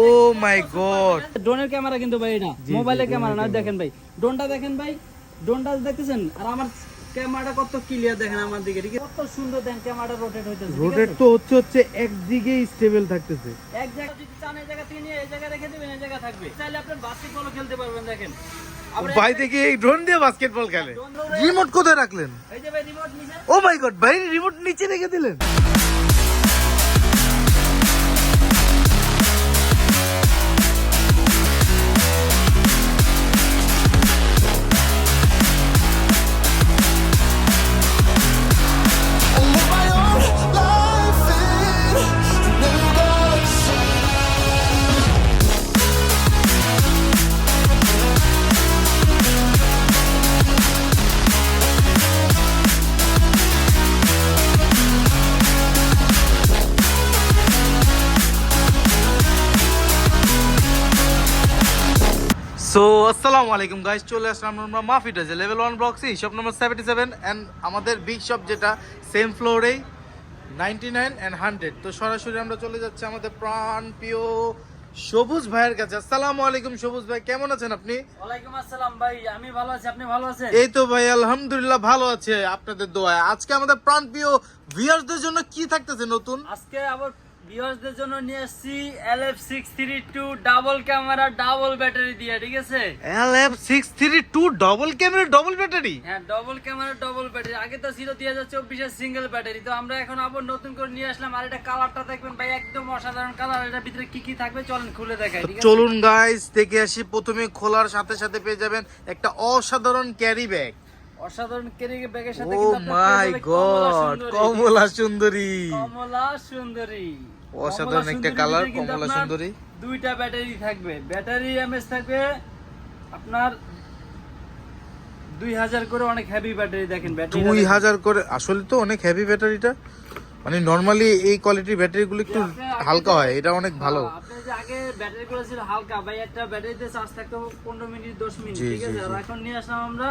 O my god ড্রোনের camera কিন্তু ভাই এটা মোবাইলের ক্যামেরা না দেখেন ভাই। ড্রোনটা দেখেন ভাই ড্রোনটা দেখতেছেন? আর আমার ক্যামেরাটা কত ক্লিয়ার দেখেন আমার দিকে ঠিক কত সুন্দর দেখেন ক্যামেরাটা রোটেট হইতেছে রোটেট তো হচ্ছে হচ্ছে একদিকে স্টেবল থাকতেছে। এক জায়গা যদি চান এই জায়গা থেকে নিয়ে এই জায়গা রেখে দিবেন এই জায়গা থাকবে। চাইলে আপনি বাস্কেটবলও খেলতে পারবেন দেখেন। ভাই দেখি এই ড্রোন দিয়ে বাস্কেটবল খেলে। রিমোট কোথায় রাখলেন? এই যে ভাই রিমোট নিচে। ও মাই গড ভাই রিমোট নিচে রেখে দিলেন। সো আসসালামু আলাইকুম গাইস চলে আসলাম আমরা মাফিটাজে level one block C shop number seventy seven and আমাদের বিগ শপ যেটা সেম ফ্লোরেই নাইনটি নাইন অ্যান্ড হান্ড্রেড তো সরাসরি আমরা চলে যাচ্ছি আমাদের প্রাণ প্রিয় সবুজ ভাইয়ের কাছে। আসসালামু আলাইকুম সবুজ ভাই কেমন আছেন আপনি? ওয়ালাইকুম আসসালাম ভাই আমি ভালো আছি আপনি ভালো আছেন? এই তো ভাই আলহামদুলিল্লাহ ভালো আছে আপনাদের দোয়ায়। আজকে আমাদের প্রাণ প্রিয় ভিউয়ার্সদের জন্য কি থাকতেছে নতুন? আজকে আবার ভিউয়ার্সদের জন্য নিয়ে এসেছি LF six three two double camera double battery দিয়ে ঠিক আছে? L F six three two double camera double battery হ্যাঁ ডবল ক্যামেরা ডবল ব্যাটারি আগে তো ছিল দুই হাজার চব্বিশের সিঙ্গেল ব্যাটারি তো আমরা এখন আবার নতুন করে নিয়ে আসলাম। আর এটা কালারটা দেখবেন ভাই একদম অসাধারণ কালার এটার ভিতরে কি কি থাকবে চলেন খুলে দেখাই চলুন গাইস দেখে আসি। প্রথমে খোলার সাথে সাথে পেয়ে যাবেন একটা অসাধারণ ক্যারি ব্যাগ অসাধারণ ক্যারি ব্যাগের সাথে কিন্তু আপনার মাই গড কমলা সুন্দরী। কমলা সুন্দরী। অসাধারণ একটা কালার, কমলা সুন্দরী। দুইটা ব্যাটারি থাকবে। ব্যাটারি এমএস থাকবে আপনার দুই হাজার করে অনেক হেভি ব্যাটারি দেখেন ব্যাটারি দুই হাজার করে আসলে তো অনেক হেভি ব্যাটারিটা মানে নর্মালি এই কোয়ালিটির ব্যাটারিগুলো একটু হালকা হয় এটা অনেক ভালো। আপনি যে আগে ব্যাটারি গুলো ছিল হালকা ভাই একটা ব্যাটারিতে চার্জ থাকতো পনেরো মিনিট দশ মিনিট ঠিক আছে? আর এখন নিয়ে আসলাম আমরা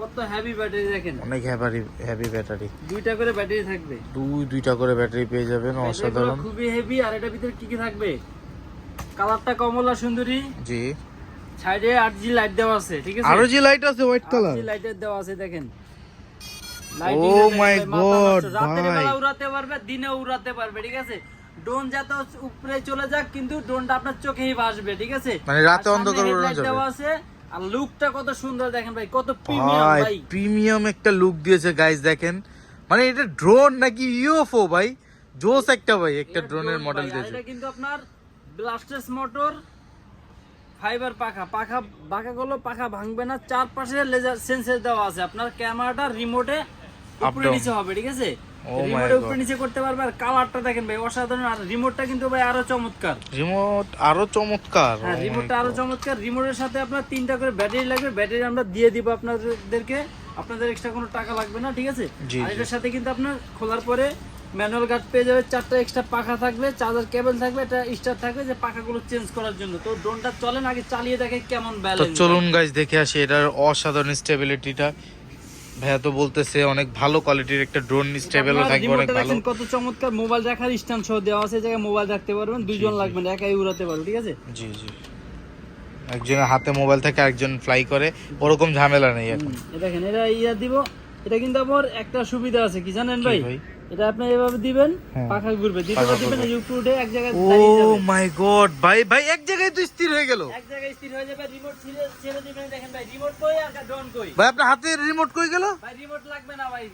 কত হেভি ব্যাটারি দেখেন। অনেক হেভি হেভি ব্যাটারি দুইটা করে ব্যাটারি থাকবে। দুই দুইটা করে ব্যাটারি পেয়ে যাবেন অসাধারণ। খুবই হেভি আর এটার ভিতরে কি কি থাকবে? কালারটা কমলা সুন্দরী। জি। সাইডে আট জি লাইট দেওয়া আছে ঠিক আছে? আরও যে লাইট আছে হোয়াইট কালার আরজি লাইটের দেওয়া আছে দেখেন। Oh বেলা উড়াতে পারবে দিনে উড়াতে পারবে ঠিক আছে? ড্রোন যাতে উপরে চলে যাক কিন্তু ড্রোনটা আপনার চোখেই ভাসবে ঠিক আছে? মানে রাতে আর অন্ধকার উড়ানো যাবে। দেওয়া আছে। আর লুকটা কত সুন্দর দেখেন ভাই কত প্রিমিয়াম ভাই প্রিমিয়াম একটা লুক দিয়েছে গাইস দেখেন। মানে এটা ড্রোন নাকি ইউএফও ভাই? জোস একটা ভাই একটা ড্রোনের মডেল দিয়েছে। এটা কিন্তু আপনার ব্লাস্টার্স মোটর ফাইবার পাখা। পাখা পাখাগুলো পাখা ভাঙবে না চারপাশে লেজার সেন্সর দেওয়া আছে। আপনার ক্যামেরাটা রিমোটে উপরে নিচে হবে ঠিক আছে? Oh রিমোটে উপরে নিচে করতে পারবে আর কালারটা দেখেন ভাই অসাধারণ। আর রিমোটটা কিন্তু ভাই আরও চমৎকার। রিমোট আরও চমৎকার। হ্যাঁ Oh রিমোটটা আরও চমৎকার। রিমোটের সাথে আপনার তিনটা করে ব্যাটারি লাগবে। ব্যাটারি আমরা দিয়ে দিব আপনাদেরকে। আপনাদের এক্সট্রা কোনো টাকা লাগবে না ঠিক আছে? আর এটার সাথে কিন্তু আপনার খোলার পরে ম্যানুয়াল গার্ড পেয়ে যাবে। চারটা এক্সট্রা পাখা থাকবে চার্জার কেবল থাকবে একটা স্টার থাকবে যে পাখাগুলো চেঞ্জ করার জন্য। তো ড্রোনটা চলেন আগে চালিয়ে দেখে কেমন ব্যালেন্স চলুন গাইস দেখে আসি এটার অসাধারণ স্টেবিলিটিটা ভাইয়া তো বলতেছে অনেক ভালো কোয়ালিটির একটা ড্রোন স্টেবল থাকবে অনেক ভালো। কত চমৎকার মোবাইল রাখার স্ট্যান্ড সহ দেওয়া আছে জায়গায় মোবাইল রাখতে পারবেন দুইজন লাগবে না একাই উড়াতে পারবে ঠিক আছে? জি জি। একজনের হাতে মোবাইল থাকে একজন ফ্লাই করে ওরকম ঝামেলা নেই এখন। দেখেন এটা ইয়া দিব এটা কিন্তু আবার একটা সুবিধা আছে কি জানেন ভাই? এটা আপনি এভাবে দিবেন হ্যাঁ। পাখা ঘুরবে। পাখা দ্বিতীয়বার দিবেন এই উপরে উঠে এক জায়গায় ও দাঁড়িয়ে যাবে। মাই গড ভাই ভাই এক জায়গায় তো স্থির হয়ে গেল। এক জায়গায় স্থির হয়ে যাবে রিমোট ছেড়ে ছেড়ে দিবেন। দেখেন ভাই রিমোট কই আর ড্রোন কই? ভাই আপনার হাতে রিমোট কই গেল? ভাই রিমোট লাগবে না ভাই।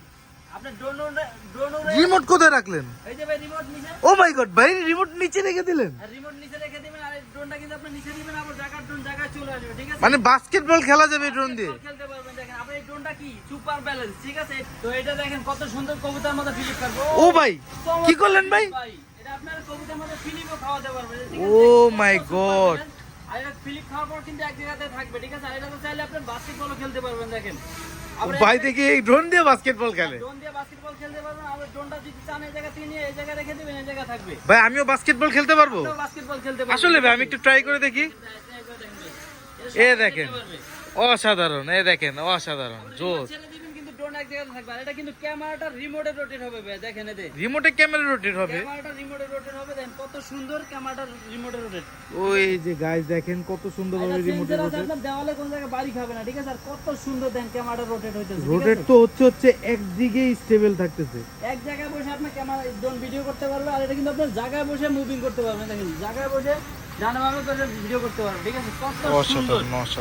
আপনি ড্রোন ড্রোন রিমোট কোথায় রাখলেন? এই যে ভাই রিমোট নিচে। ও মাই গড ভাই রিমোট নিচে রেখে দিলেন। রিমোট নিচে রেখে দিবেন ড্রোনটা কিন্তু আপনি নিচে দিবেন আবার জায়গার ড্রোন জায়গায় চলে আসবে ঠিক আছে? মানে বাস্কেটবল খেলা যাবে ড্রোন দিয়ে? খেলতে পারবেন দেখেন আপনার এই ড্রোনটা কি? সুপার ব্যালেন্স ঠিক আছে? তো এটা দেখেন কত সুন্দর কবুতর মতো ফিলিপ করব ও ভাই কি করলেন ভাই? এটা আপনার কবুতর মতো ফিলিপও খাওয়াতে পারবে ঠিক ও God. আর এটা ফিলিপ খাওয়ার পর কিন্তু এক জায়গাতে থাকবে ঠিক আছে? আর এটা তো চাইলে আপনি বাস্কেটবলও খেলতে পারবেন দেখেন। ভাই দেখি এই ড্রোন দিয়ে বাস্কেটবল খেলে। থাকবে। ভাই আমিও বাস্কেটবল খেলতে পারব। আসলে ভাই আমি একটু ট্রাই করে দেখি। এ দেখেন অসাধারণ এ দেখেন অসাধারণ জোস এক জায়গাতে থাকবে। আর এটা কিন্তু ক্যামেরাটা রিমোটে রোটেট হবে ভাই দেখেন এতে রিমোটে ক্যামেরা রোটেট হবে? ক্যামেরাটা রিমোটে রোটেট হবে দেখেন কত সুন্দর ক্যামেরাটা রিমোটে রোটেট ওই যে গাইস দেখেন কত সুন্দর ভাবে রিমোটে রোটেট আপনার দেওয়ালে কোন জায়গায় বাড়ি খাবে না ঠিক আছে? আর কত সুন্দর দেখেন ক্যামেরাটা রোটেট হইতেছে রোটেট তো হচ্ছে হচ্ছে একদিকেই স্টেবল থাকতেছে। এক জায়গায় বসে আপনার ক্যামেরা ড্রোন ভিডিও করতে পারবে আর এটা কিন্তু আপনার জায়গায় বসে মুভিং করতে পারবেন দেখেন? জায়গায় বসে করে ভিডিও করতে পারবে ঠিক আছে? কত সুন্দর।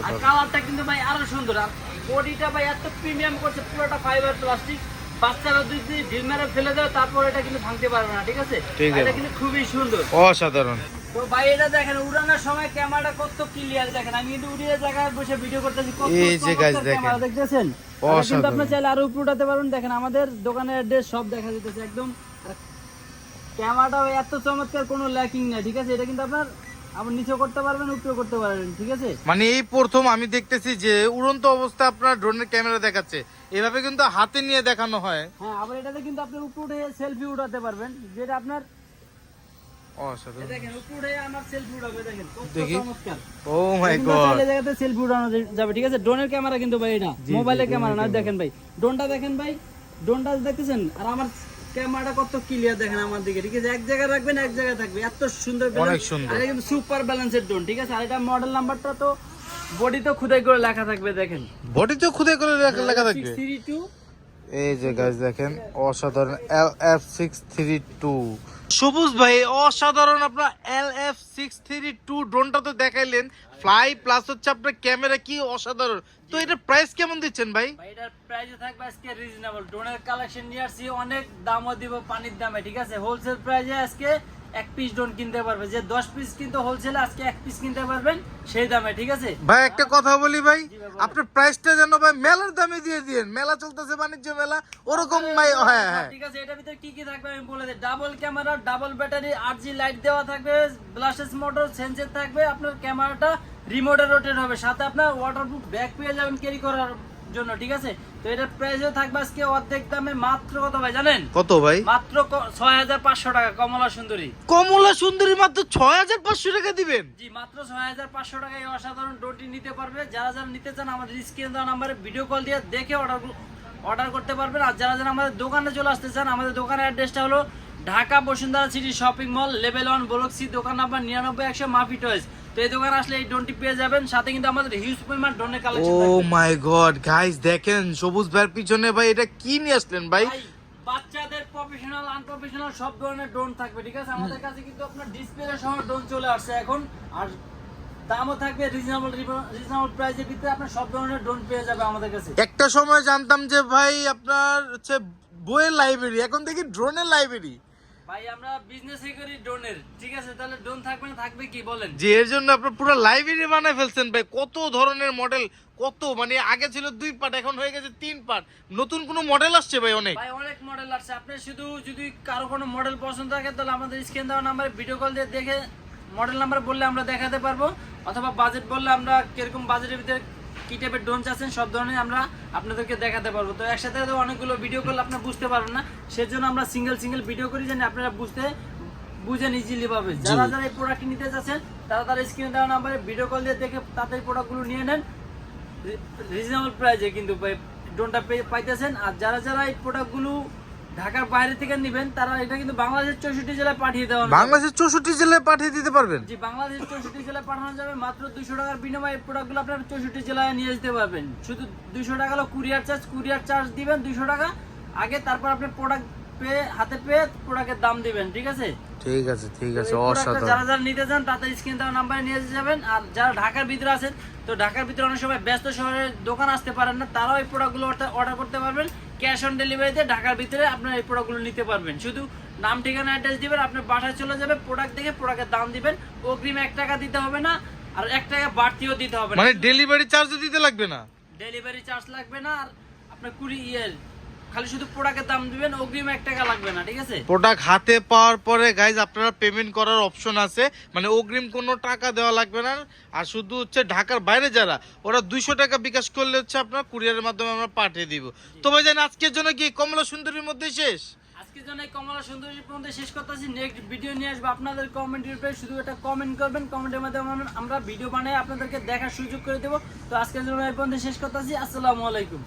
আর। কালারটা কিন্তু ভাই আরও সুন্দর আর বডিটা ভাই এত প্রিমিয়াম করছে পুরোটা ফাইবার প্লাস্টিক বাচ্চারা দিন ঢিল মেরে ফেলে তারপর এটা কিন্তু ভাঙতে পারবে না ঠিক আছে? এটা কিন্তু খুবই সুন্দর। অসাধারণ। তো ভাই এটা দেখেন উড়ানোর সময় ক্যামেরাটা কত ক্লিয়ার দেখেন। আমি কিন্তু উড়িয়ে জায়গায় বসে ভিডিও করতেছি কত এই যে guys দেখেন। দেখতেছেন? কিন্তু আপনি চাইলে আরও উপরে উঠাতে দেখেন আমাদের দোকানের অ্যাড্রেস সব দেখা যেতেছে একদম। ক্যামেরাটা এত চমৎকার কোনো ল্যাকিং নাই ঠিক আছে? এটা কিন্তু আপনার আপনি নিচে করতে পারবেন উপরে করতে পারবেন ঠিক আছে? মানে এই প্রথম আমি দেখতেছি যে উড়ন্ত অবস্থা আপনার ড্রোনের ক্যামেরা দেখাচ্ছে। এভাবে কিন্তু হাতে নিয়ে দেখানো হয়। হ্যাঁ আবার এটাতে কিন্তু আপনি উপরে উঠে সেলফি উঠাতে পারবেন। যেটা আপনার দেখেন উপরে আমার সেলফি উঠাবে দেখেন কত দেখি। চমৎকার। ও মাই কিন্তু গড চাইলে জায়গাতে সেলফি উঠানো যাবে ঠিক আছে? ড্রোনের ক্যামেরা কিন্তু ভাই এটা মোবাইলের ক্যামেরা না দেখেন ভাই। ড্রোনটা দেখেন ভাই ড্রোনটা দেখতেছেন? আর আমার ক্যামেরাটা কত ক্লিয়ার দেখেন আমার দিকে ঠিক আছে? এক জায়গায় রাখবেন এক জায়গায় থাকবে। এত সুন্দর অনেক। সুন্দর। এটা কিন্তু সুপার ব্যালেন্সের ড্রোন ঠিক আছে? আর এটা মডেল নাম্বারটা তো বডি তো খুদাই করে লেখা থাকবে দেখেন। বডি তো খুদাই করে লেখা লেখা থাকবে? সিক্স থ্রি টু এই যে গাইস দেখেন অসাধারণ L F six three two Sabuj ভাই, অসাধারণ আপনার L F six three two ড্রোনটা তো দেখাইলেন। ফ্লাই প্লাস হচ্ছে আপনার ক্যামেরা, কি অসাধারণ। তো এটার প্রাইস কেমন দিচ্ছেন ভাই? এটার প্রাইস থাকবে আজকে রিজনেবল ড্রোনের কালেকশন নিয়ে আসছি, অনেক দামও দিব, পানির দামে, ঠিক আছে? হোলসেল প্রাইসে আজকে এক পিস ড্রোন কিনতে পারবে। যে দশ পিস কিন্তু হোলসেলে আজকে এক পিস কিনতে পারবেন সেই দামে ঠিক আছে? ভাই একটা কথা বলি ভাই। আপনার প্রাইসটা যেন ভাই মেলার দামে দিয়ে দিয়েন। মেলা চলতেছে বাণিজ্য মেলা ওরকম ভাই হ্যাঁ হ্যাঁ। ঠিক আছে এটার ভিতরে কি কি থাকবে আমি বলে দিই। ডাবল ক্যামেরা ডাবল ব্যাটারি আট জি লাইট দেওয়া থাকবে ব্লাস্টেস মোটর সেন্সর থাকবে আপনার ক্যামেরাটা রিমোটে রোটেট হবে। সাথে আপনার ওয়াটারপ্রুফ ব্যাগ পেয়ে যাবেন ক্যারি করার জন্য ঠিক আছে? তো এটার প্রাইসও থাকবে আজকে অর্ধেক দামে মাত্র কত ভাই জানেন? কত ভাই? মাত্র ছয় হাজার পাঁচশো টাকা কমলা সুন্দরী। কমলা সুন্দরী মাত্র ছয় হাজার পাঁচশো টাকা দিবেন? জি মাত্র ছয় হাজার পাঁচশো টাকায় এই অসাধারণ ডোরটি নিতে পারবে। যারা যারা নিতে চান আমাদের স্ক্রিন দেওয়া নাম্বারে ভিডিও কল দিয়ে দেখে অর্ডার অর্ডার করতে পারবেন। আর যারা যারা আমাদের দোকানে চলে আসতে চান আমাদের দোকানের অ্যাড্রেসটা হলো Dhaka Bashundhara city shopping mall level one block C দোকান নাম্বার নিরানব্বই একশো মাফি টয়েস তো এই দোকানে আসলে এই ডোনটি পেয়ে যাবেন। সাথে কিন্তু আমাদের হিউজ পরিমাণ ডোনের ও কালেকশন মাই গড গাইস দেখেন সবুজ ভাইয়ের পিছনে ভাই এটা কি নিয়ে আসলেন ভাই? বাচ্চাদের প্রফেশনাল আনপ্রফেশনাল সব ধরনের ড্রোন থাকবে ঠিক আছে? আমাদের কাছে কিন্তু আপনার ডিসপ্লে সহ ড্রোন চলে আসছে এখন। আর দামও থাকবে রিজনেবল রিজনেবল প্রাইসের ভিতরে আপনার সব ধরনের ড্রোন পেয়ে যাবে আমাদের কাছে। একটা সময় জানতাম যে ভাই আপনার হচ্ছে বইয়ের লাইব্রেরি এখন দেখি ড্রোনের লাইব্রেরি ভাই আমরা বিজনেস করি ড্রোনের। ঠিক আছে তাহলে ড্রোন থাকবে না থাকবে কি? বলেন। যে এর জন্য আপনার পুরো লাইব্রেরি বানায় ফেলছেন ভাই। কত ধরনের মডেল কত মানে আগে ছিল দুই পার্ট এখন হয়ে গেছে তিন পার্ট নতুন কোনো মডেল আসছে ভাই অনেক? ভাই অনেক মডেল আছে আপনি শুধু যদি কারও কোনো মডেল পছন্দ থাকে তাহলে আমাদের স্ক্রিন দেওয়া নাম্বারে ভিডিও কল দিয়ে দেখে মডেল নাম্বার বললে আমরা দেখাতে পারব। অথবা বাজেট বললে আমরা কীরকম বাজেটের ভিতরে কি টাইপের ড্রোন চাচ্ছেন সব ধরনের আমরা আপনাদেরকে দেখাতে পারব। তো একসাথে তো অনেকগুলো ভিডিও করলে আপনারা বুঝতে পারবেন না সেজন্য আমরা সিঙ্গেল সিঙ্গেল ভিডিও করি যেন আপনারা বুঝতে বুঝেন ইজিলি পাবে যারা যারা এই প্রোডাক্ট নিতে চাচ্ছেন তারা তারা স্ক্রিনে দেওয়া নাম্বারে ভিডিও কল দিয়ে দেখে তাদের প্রোডাক্টগুলো নিয়ে নেন। রিজনেবল প্রাইসে কিন্তু ড্রোনটা পাইতেছেন। আর যারা যারা এই প্রোডাক্টগুলো ঢাকার বাইরে থেকে নেবেন তারা এটা কিন্তু বাংলাদেশের চৌষট্টি জেলায় পাঠিয়ে দেওয়া। বাংলাদেশের চৌষট্টি জেলায় পাঠিয়ে দিতে পারবেন জি বাংলাদেশের চৌষট্টি জেলায় পাঠানো যাবে মাত্র দুইশো টাকার বিনিময়ে প্রোডাক্টগুলো আপনার চৌষট্টি জেলায় নিয়ে যেতে পারবেন শুধু দুশো টাকা হলো কুরিয়ার চার্জ কুরিয়ার চার্জ দিবেন দুশো টাকা আগে তারপর আপনি প্রোডাক্ট পেয়ে হাতে পেয়ে প্রোডাক্টের দাম দিবেন ঠিক আছে? ঠিক আছে ঠিক আছে অসাধারণ। যারা যারা নিতে চান তাদের স্ক্রিন দেওয়া নাম্বারে নিয়ে যাবেন। আর যারা ঢাকার ভিতরে আছেন তো ঢাকার ভিতরে অনেক সময় ব্যস্ত শহরে দোকান আসতে পারেন না তারাও এই প্রোডাক্টগুলো অর্ডার করতে পারবেন। ক্যাশ অন ডেলিভারিতে ঢাকার ভিতরে আপনার এই প্রোডাক্টগুলো নিতে পারবেন। শুধু নাম ঠিকানা অ্যাড্রেস দিবেন আপনার বাসায় চলে যাবে প্রোডাক্ট দেখে প্রোডাক্টের দাম দিবেন। অগ্রিম এক টাকা দিতে হবে না আর এক টাকা বাড়তিও দিতে হবে না। মানে ডেলিভারি চার্জও দিতে লাগবে না? ডেলিভারি চার্জ লাগবে না আর আপনার কুড়ি ইয়ে খালি শুধু প্রোডাক্টের দাম দিবেন অগ্রিম এক টাকা লাগবে না ঠিক আছে? প্রোডাক্ট হাতে পাওয়ার পরে গাইজ আপনারা পেমেন্ট করার অপশন আছে। মানে অগ্রিম কোনো টাকা দেওয়া লাগবে না। আর শুধু হচ্ছে ঢাকার বাইরে যারা ওরা দুইশো টাকা বিকাশ করলে হচ্ছে আপনার কুরিয়ারের মাধ্যমে আমরা পাঠিয়ে দিব। তো ভাই জান আজকের জন্য কি কমলা সুন্দরীর মধ্যে শেষ? আজকের জন্য কমলা সুন্দরী পর্যন্ত শেষ করতেছি। নেক্সট ভিডিও নিয়ে আসব আপনাদের কমেন্টের উপরে। শুধু একটা কমেন্ট করবেন কমেন্টের মাধ্যমে আমরা- আমরা ভিডিও বানিয়ে আপনাদেরকে দেখার সুযোগ করে দেবো। তো আজকের জন্য এই পর্যন্ত শেষ করতেছি। আসসালামু আলাইকুম।